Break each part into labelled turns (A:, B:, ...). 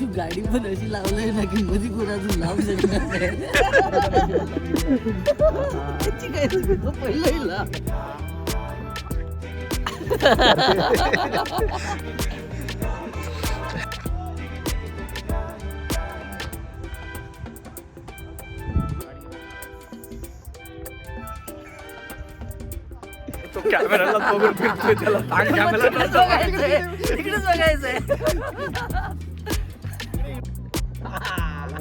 A: तू गाडी पण अशी लावलंय ना की मध्ये कोणाचं लावू शकणार त्याची काय पहिला.
B: तो कॅमेराला बघून फिरतोय त्याला ताण कॅमेरा
A: बघायचंय.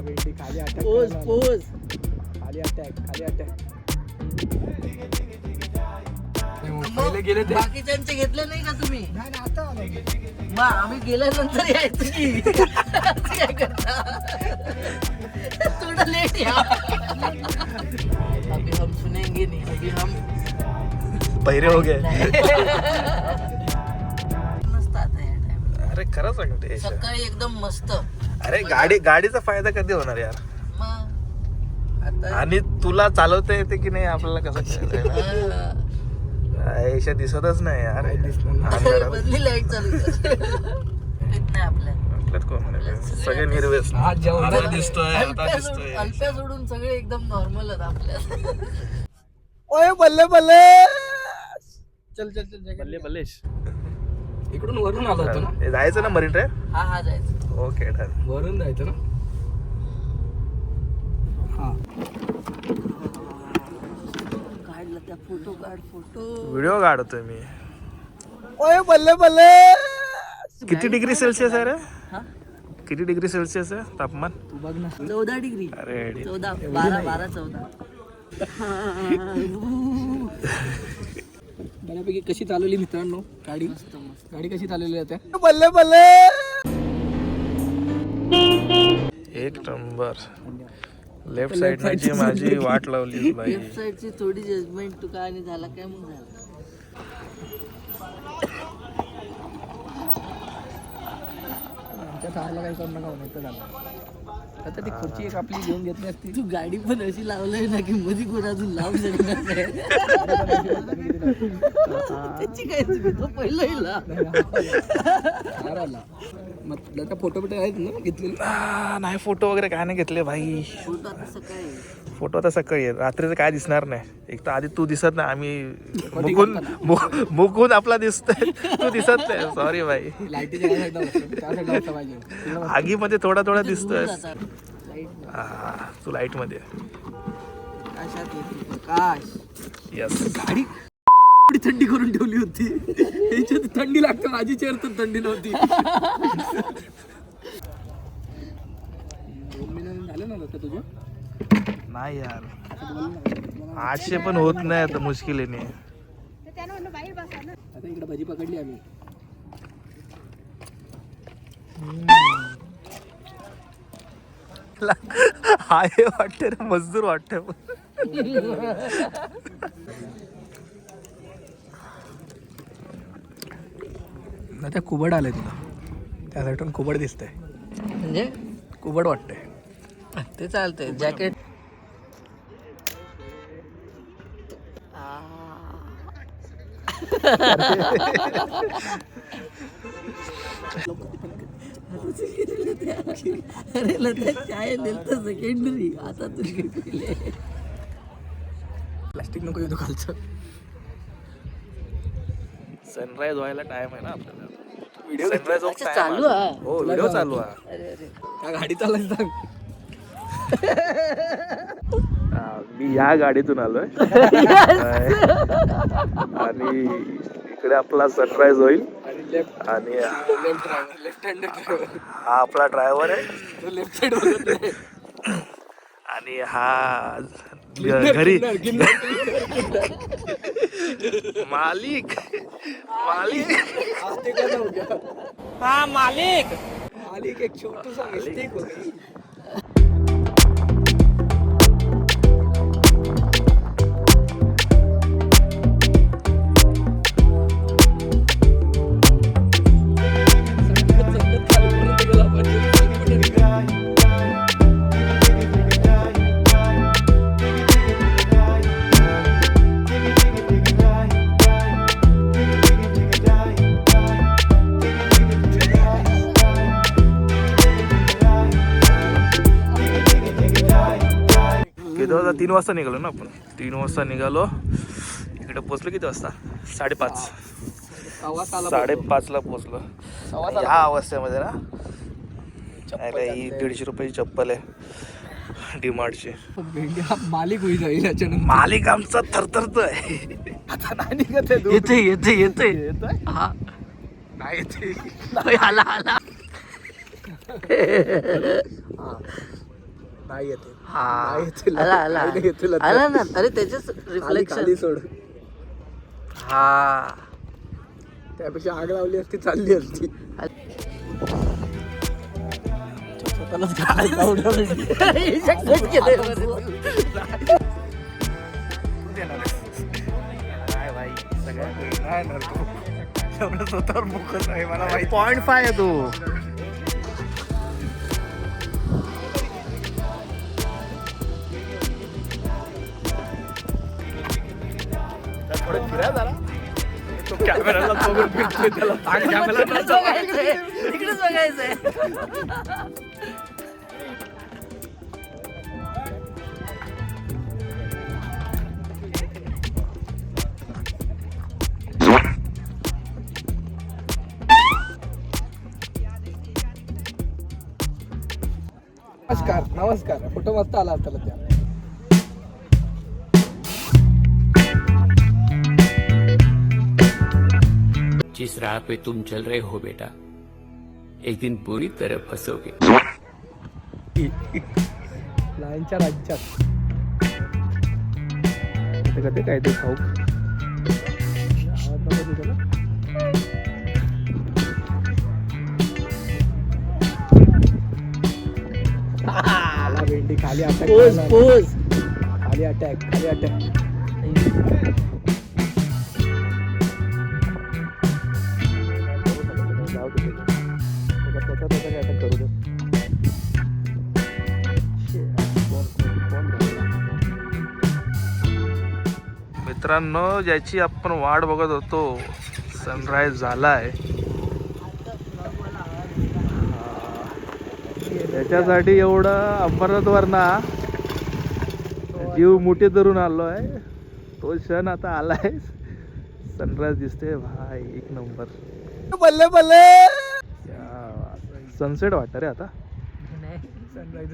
A: बघायचंय
B: खाली अटॅक
A: पोज पोज
B: खाली अटॅक खाली अटॅक पहिले गेले ते.
A: बाकीच्यांचे घेतले नाही का तुम्ही? मग आम्ही गेल्यानंतर यायचं की. काय करता? थोडं लेट या. अभी हम सुनेंगे नहीं अभी हम
B: पहिरे हो गए. अरे खरं सांगते
A: ला. सकाळी एकदम मस्त.
B: अरे गाडी गाडीचा फायदा कधी होणार यार? आणि तुला चालवता येते की नाही आपल्याला कसं ऐशा दिसतच नाही यार. लाइट. सगळे निर्वेस आता दिसतोय
A: सोडून
B: दिसतोय.
A: अल्प्या सोडून सगळे एकदम नॉर्मल आहेत आपल्या.
B: ओय बल्ले बल्ले! चल चल चल बल्ले बल्लेश.
C: इकडून वरून आलो होतो ना.
B: जायचं ना मरीन ड्राईव्ह
A: हा हा जायचं.
B: Okay done.
C: वरून जायचं ना. हा.
A: काढलं त्या फोटो काढ फोटो.
B: व्हिडिओ काढतोय मी. ओय बल्ले बल्ले. किती डिग्री सेल्सिअस आहे रे?
A: हा?
B: किती डिग्री सेल्सिअस आहे तापमान?
C: तू बघ ना.
A: चौदा डिग्री.
B: अरे
A: चौदा. बारा बारा चौदा.
C: बऱ्यापैकी कशी चालवली मित्रांनो? गाडी? गाडी कशी चालवली जाते
B: बल्ले बल्ले! एक नंबर. लेफ्ट साइड माझी वाट लावली बाई.
A: लेफ्ट साईडची थोडी जजमेंट तुका आणि झाला काय मग झाला?
C: आमच्या कारला काही करू नका म्हणायचं झालं. आता ती खुर्ची एक आपली घेऊन घेतली असती.
A: तू गाडी पण अशी लावलंय ना की मध्ये कोणाचं लावू शकणार नाही. त्याची काय चुकी? तो पहिला येईल ना.
C: कार आला मग त्याचा फोटो बिटो आहेत ना घेतलेले?
B: आ, नाही फोटो वगैरे काय नाही घेतले भाई.
A: फोटो आता सकाळी.
B: फोटो आता सकाळी आहे. रात्रीचं काय दिसणार नाही. एक तर आधी तू दिसत नाही आम्ही मुकून मु- मुकून आपला दिसतोय. तू दिसत नाही. सॉरी भाई.
C: लाईटीच्या पाहिजे.
B: आगीमध्ये थोडा थोडा दिसतोय. हा, तू लाइटमध्ये
A: आकाशात येते प्रकाश
B: यस
C: गाडी एवढी थंडी करून ठेवली होती. याच्यात थंडी लागते. माझी चेअर तर थंडी नव्हती. दोन महिने झाले ना आता तुझे?
B: नाही यार. आठशे पण होत नाही आता मुश्किलीने.
C: आता इकडे भजी पकडली आम्ही.
B: हा हे वाटते रे मजदूर वाटते
C: ना त्या कुबड आलंय तुला त्या साईडून कुबड दिसतंय.
A: म्हणजे?
C: कुबड वाटतंय.
A: ते चालतंय. जॅकेट. अरे लता चाय दिलं सेकंडरी आता तुझी पिले
C: प्लास्टिक नको येतो खालचं.
B: सनराईज व्हायला टाइम आहे ना आपल्याला. व्हिडिओ सनराईज
A: अच्छा चालू हा
B: हो व्हिडिओ चालू आहे.
A: अरे अरे.
C: त्या गाडी चालायचं सांग
B: हा, मी या गाडीतून आलोय. आणि इकडे आपला सनराईज होईल.
C: लेफ्ट
B: आणि
C: left driver left hand driver
B: हा आपला ड्रायव्हर आहे.
C: तो लेफ्ट बघत नाही.
B: आणि हा घरी मालिक. मालिक.
C: आज ते
A: हा मालिक.
C: मालिक एक छोटूसा मिस्टेक होती
B: तीन वाजता निघालो ना आपण. तीन वाजता निघालो. इकडे पोचलो किती वाजता? साडेपाच. साडेपाचला पोचलो ह्या अवस्थेमध्ये ना? अरे ही दीडशे रुपयाची चप्पल आहे. डीमार्टची.
C: मालिक होईल
B: मालिक आमचा थरथरतोय.
C: आता नाही निघत आहे.
A: येते येते येते? हा.
C: नाही येते
A: आला आला.
C: नाही येते
A: हा. आला आला. आला ना अरे त्याच्याच रिफ्लेक्शन
C: सोड
A: हा
C: त्यापेक्षा आग लावली असती चालली असती लावणार.
A: सगळंच केलंय बरं.
B: पॉइंट फाय आहे तू कॅमेराला बघून फिरतोय त्याला.
A: बघायचंय. तिकडेच बघायचंय.
C: नमस्कार नमस्कार. फोटो मस्त आला त्याला. त्या
D: जिस राह पे तुम चल रहे हो बेटा एक दिन पूरी तरह फंसोगे।
C: लाईनच्या राज्यात कधी काय ते खाऊ? आला भेंडी खाली अटॅक खाली अटॅक खाली अटॅक
B: मित्रांनो ज्याची आपण वाट बघत होतो सनराईज झालाय. त्याच्यासाठी एवढं अंबरनाथवर ना जीव मुठी धरून आलो आहे तो क्षण आता आलाय. सनराईज दिसते भाई एक नंबर.
C: बल्ले बल्ले!
B: सनसेट वाटतं रे आता.
C: सनराईज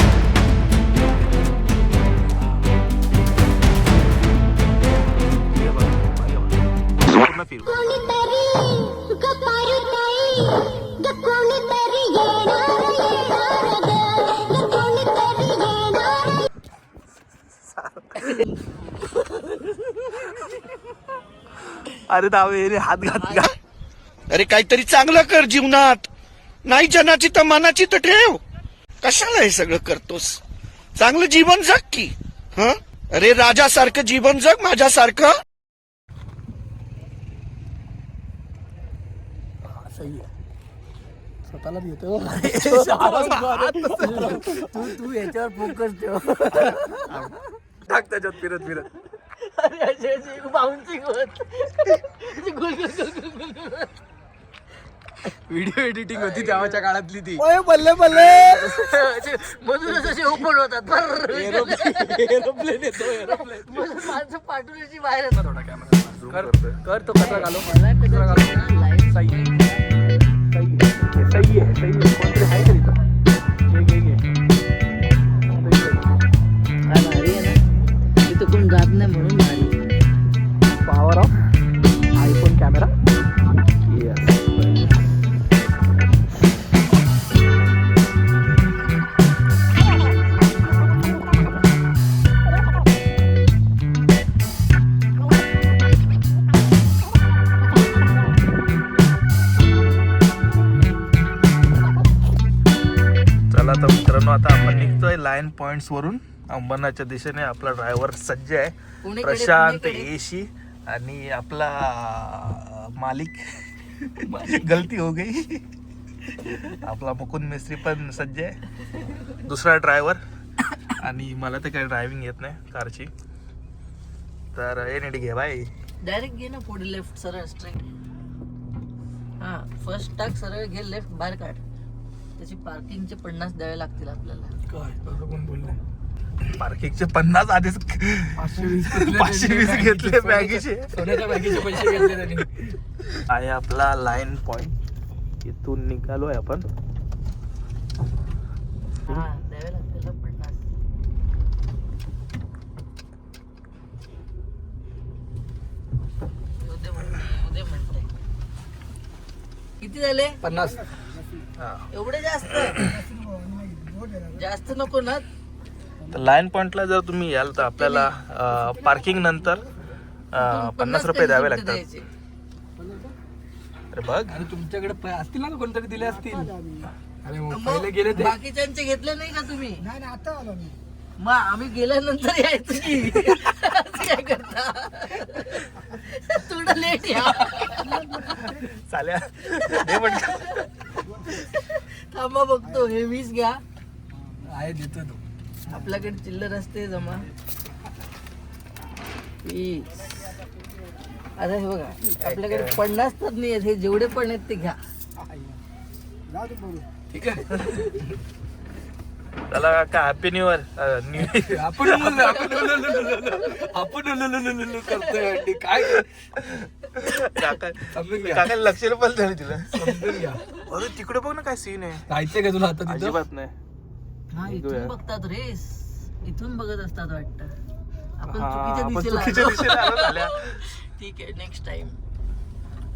C: अरे
B: दावे हात घात घात.
E: अरे काहीतरी चांगलं कर जीवनात. नाही जनाची तर मनाची तर ठेव. कशाला हे सगळं करतोस? चांगलं जीवन जग की ह? अरे राजासारखं जीवन जग माझ्यासारखं.
C: येतो
A: तू तू याच्यावर फोकस ठेव.
B: टाक त्याच्यात फिरत फिरत.
A: अरे अशी अशी बाउन्सिंग होत अशी गुल गुल गुल गुल गुल गुल होत.
C: व्हिडिओ एडिटिंग होती तेव्हाच्या काळातली ती.
E: बल्ले बल्ले.
A: अशी मधूनच असे ओपन होतात. बर्र.
C: एरोप्लेन येतो एरोप्लेन
A: मधून माणसं पाठवून अशी बाहेर येतात.
C: थोडा कॅमेरा कर. कर तो कचरा घालो
A: मला live
C: सही आहे. सही आहे सही आहे कोणतरी आहे. का तिथं घे घे घे
A: काय भारी आहे ना तिथं कोण जात नाही म्हणून
B: निघतोय लाईन पॉइंट्स वरून अंबरनाथच्या दिशेने आपला ड्रायव्हर सज्ज आहे. प्रशांत. एशी आणि आपला मालिक. गलती हो गई. आपला मुकुंद मिस्त्री पण सज्ज आहे. दुसरा ड्रायव्हर आणि मला तर काही ड्रायव्हिंग येत नाही कारची. तर हे नीट घे बाय
A: डायरेक्ट घे ना पुढे लेफ्ट सरळ स्ट्रेट हा फर्स्ट टाक सरळ घे लेफ्ट बाहेर काढ. त्याची पार्किंगचे पन्नास द्यावे लागतील आपल्याला.
C: काय? तसं कोण बोललं?
B: पार्किंगचे पन्नास आधीच
C: पाचशे वीस
B: घेतले बॅगेचे
C: पैसे घेतले त्यांनी.
B: आहे आपला लाईन पॉइंट. इथून निघालोय आपण.
A: हा द्यावे लागतील ना पन्नास. म्हणते, म्हणते. किती झाले?
C: पन्नास.
A: एवढे जास्त. जास्त नको ना.
B: तर लाईन पॉइंटला जर तुम्ही याल तर आपल्याला पार्किंग नंतर पन्नास रुपये द्यावे लागतात? अरे बघ.
C: आणि तुमच्याकडे प- असतील ना कोणतरी दिले असतील. अरे मग
A: मग
C: पहिले गेले ते.
A: बाकीच्यांचे घेतले नाही का तुम्ही? मग आम्ही गेल्यानंतर यायचं की? असं काय करता? थोडं लेट या.
B: चाल्या पण
A: थांबा बघतो. हे वीस घ्या.
C: आहे देतो तो.
A: आपल्याकडे चिल्लर असते जमा. वीस. आता हे बघा आपल्याकडे पन्नास तर नाही आहेत हे जेवढे पण आहेत ते घ्या.
C: ठीक आहे.
B: त्याला का happy new year new year
C: आपण बोललो, आपण बोललो, आपण बोललो, करतोय काय?
B: काका
C: समजून घ्या.
B: काका लक्ष पण झालं तिला.
C: समजून घ्या.
B: अरे तिकडे बघ ना काय सीन आहे.
C: जायचंय का तुला आता तिथं?
B: अजिबात नाही.
A: हा. इथून बघतात रेस इथून बघत असतात वाटतं. आपण
B: हा,
A: चुकीच्या
B: आपण
A: दिशेला
B: चुकीच्या
A: आलो.
B: दिशेला आलो झाल्या.
A: ठीक आहे नेक्स्ट टाइम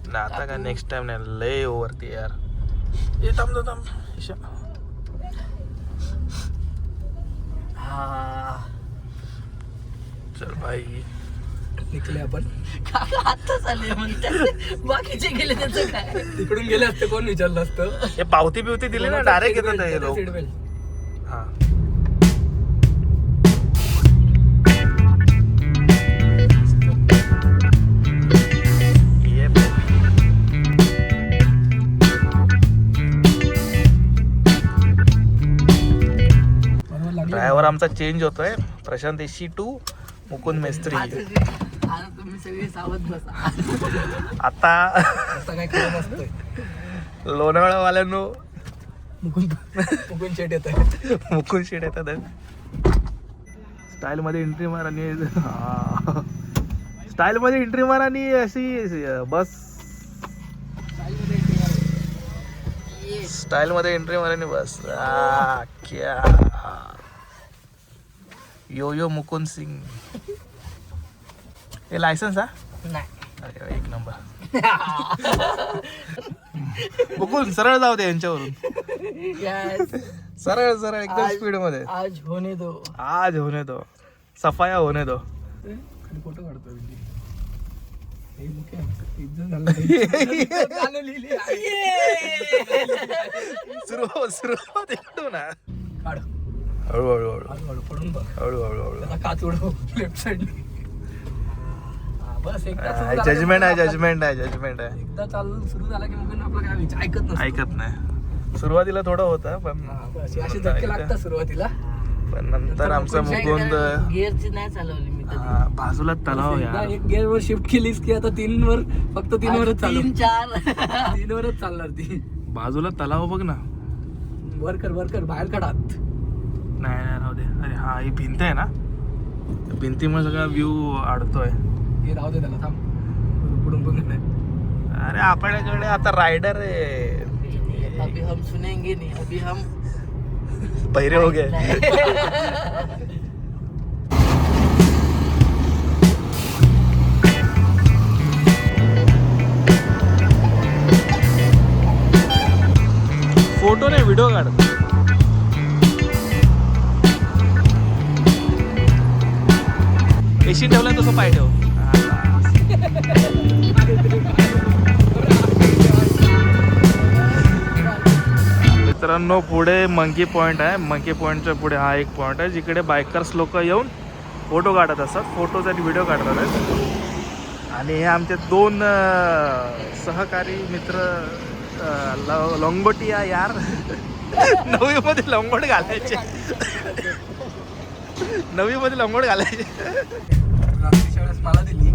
B: ना आता काय नेक्स्ट टाइम नाही. लय ओव्हरती यार. ए थांब थांब, थांब.
A: हा
B: चल भाई
C: निघले आपण.
A: काका आत्ताच आले म्हणतात बाकीचे गेले त्याचं काय?
C: तिकडून गेले असते कोण विचारलं असतं?
B: हे पावती बिवती दिली ना डायरेक्ट येतात
C: बरोबर
B: आमचा चेंज होतोय. प्रशांत एशी टू मुकुंद मेस्त्री.
A: आता जे-
B: लोणावळावाल्यांनो.
C: मुकुंद मुकुंद शेट येत आहे
B: मुकुंद शेट येतात. स्टाईल मध्ये एंट्री मार आणि स्टाईल मध्ये एंट्री मार आणि अशी बस. स्टाईल मध्ये एंट्री मार आणि बस. क्या. यो यो मुकुंद सिंग हे लायसन्स हा
A: नाही
B: अरे एक नंबर मुकुंद सरळ जाऊ दे यांच्यावरून.
A: Yes.
B: सरळ सरळ एकदम
A: आज-
B: स्पीडमध्ये
A: आज होने दो.
B: आज होने दो. सफाया होने दो.
C: खाली फोटो.
B: सुरू सुरुवात इकडून ना.
C: काढ.
B: हळूहळू हळू
C: हळूहळू पडून बघ.
B: हळूहळू हळू
C: त्याला काच उडव लेफ्ट साइड बस एकदा सुरू झालं की
B: जजमेंट आहे
C: आपला-
B: जजमेंट आहे जजमेंट आहे.
C: एकदा चालू सुरू झाला की मग आपलं काय विचार ऐकत नसतं.
B: ऐकत नाही. सुरुवातीला थोडं होतं पण
C: हा, बस असे धक्के लागतात सुरुवातीला.
B: पण नंतर आमचा मुकुंद
A: गिअरची नाही चालवली मी कधी.
B: हा, बाजूला तलाव
C: एकदा
B: यार.
C: एक गेअर वर शिफ्ट केलीस की आता तीन वर फक्त तीन वरच चालू.
A: तीन चार.
C: तीन वरच चालणार ती.
B: बाजूला तलाव बघ ना.
C: वर कर वर कर बाहेर काढात
B: नाही नाही राहू दे. अरे हा ही भिंत आहे ना? भिंतीमुळे सगळा व्ह्यू अडतोय.
C: हे राहू दे त्याला थांब. पुढून बघत नाही
B: अरे आपल्याकडे आता रायडर आहे.
A: अभी हम सुनेंगे नहीं अभी हम
B: पहिरे हो गए. फोटो नाही व्हिडिओ काढ. एसी ठेवलाय तसं पाय ठेव. मित्रांनो पुढे मंकी पॉईंट आहे. मंकी पॉईंटच्या पुढे हा एक पॉईंट आहे जिकडे बायकर्स लोक येऊन फोटो काढत असतात. फोटोज आणि व्हिडिओ काढतात आहेत. आणि हे आमचे दोन सहकारी मित्र अं, यार. नववीमध्ये लंगोट घालायचे. नववीमध्ये लंगोट घालायचे.
C: रात्रीच्या वेळेस मला दिली पुढच्या वेळेस व्हिडिओ